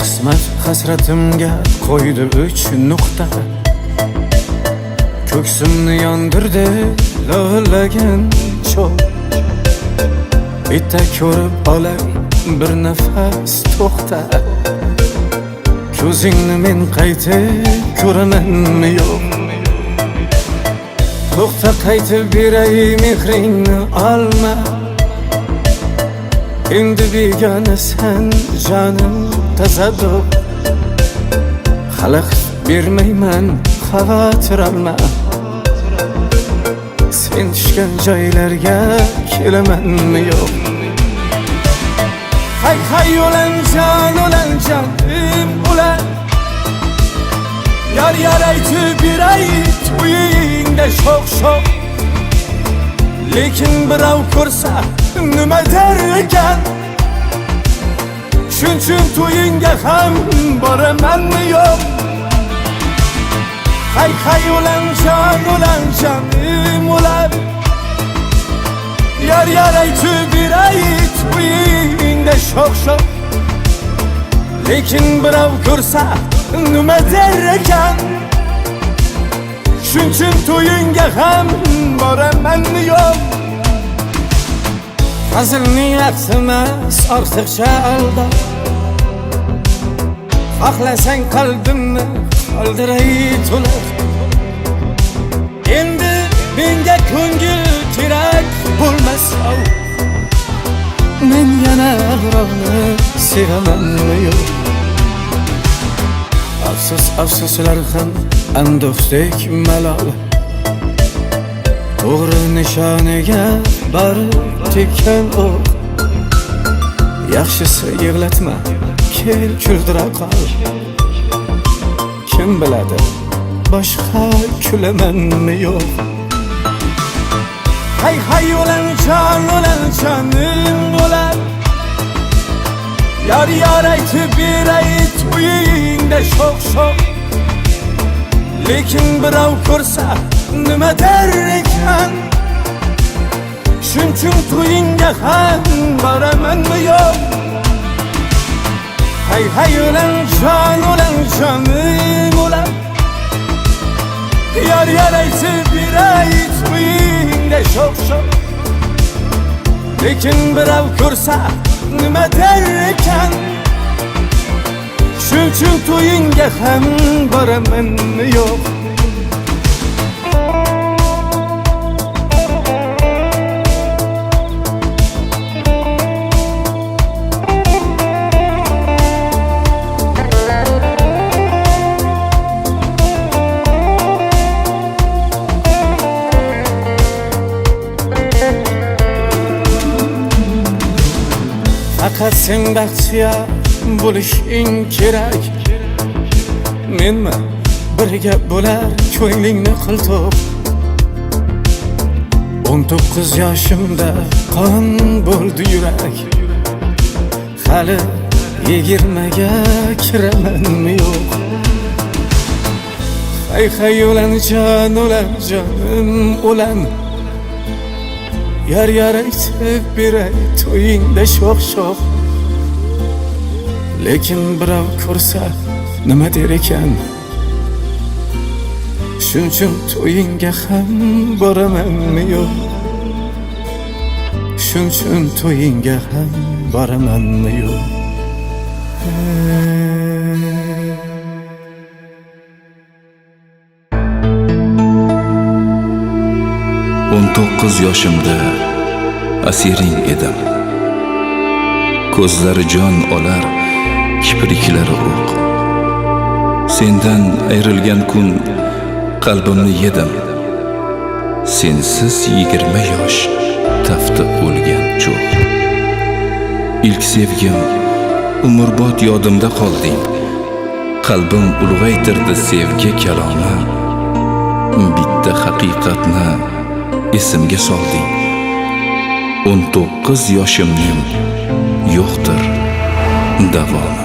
qismat hasratimga qo'ydi uch nuqta ko'ksimni yondirdi lo'llagan cho'g' bitta ko'rib olay bir nafas to'xta ko'zingni men qaytib ko'ramanmi yo'q to'xta qaytib beray mehringni olma Endi begona sen jonim tasadduq Xalaqit bermayman xavotir olma Sen tushgan joylarga kelamanmi yo'q Hay hay o'lanjon o'lanjon im ulan. Yar yar aytib beray to'yingda sho'x sho'x Lekin birov ko'rsa nima der ekan Shuning uchun to'yingga ham boramanmi Hay hay o'lanjon o'lanjon im ular Yar yar aytib beray to'yingda sho'x sho'x Lekin birov ko'rsa nima der ekan Shuning uchun to'yingga ham boramanmi yo'q Hazilni yaxshi emas ortiqcha alda Xohlasang qalbimni qoldiray to'liq Endi menga ko'ngil kerak bo'lmasa Men yana birovni sevamanmi yo'q Afsus afsuslar ham ando'xdek malol. To'g'ri nishoniga borib tekkan o'q Yaxshisi yig'latma, kel kuldira qol Kim biladi, boshqa kulamanmi yo'q Hay hay o'lanjon, o'lanjonim o'lan Yar yar aytib beray to'yingda sho'x sho'x Lekin birov ko'rsa nima der ekan? Shuning to'yingga ham boramanmi yo'q Hay hay o'lanjon, o'lanjonim Yar aytib beray to'yingda sho'x sho'x Lekin birov ko'rsa nima der ekan Shuning uchun to'yingga ham boramanmi sen baxtiyor bo'lishing kerak Menmi birga bo'lar ko'nglingni qiltoq O'n to'qqiz yoshimda qon bo'ldi yurak. Hali yigirmaga kiramanmi yo'q? Hay hay o'lanjon, o'lanjonim o'lan Yar yar aytib beray to'yingda sho'x sho'x Lekin birov ko'rsa nima der ekan Shuning uchun to'yingga ham boramanmi yo'q Shuning uchun to'yingga ham boramanmi yo'q to'qqiz yoshimda asiring edim. Ko'zlari jon olar kipriklari o'q. Sendan ayrilgan kun qalbimni yedim. Sensiz yigirma yosh tafti o'lgan cho'q ilk sevgim umrbod yodimda qolding qalbim ulg'aytirdi sevgi kalomi bitta haqiqatni esimga solding. O'n to'qqiz yoshimning yo'qdir davomi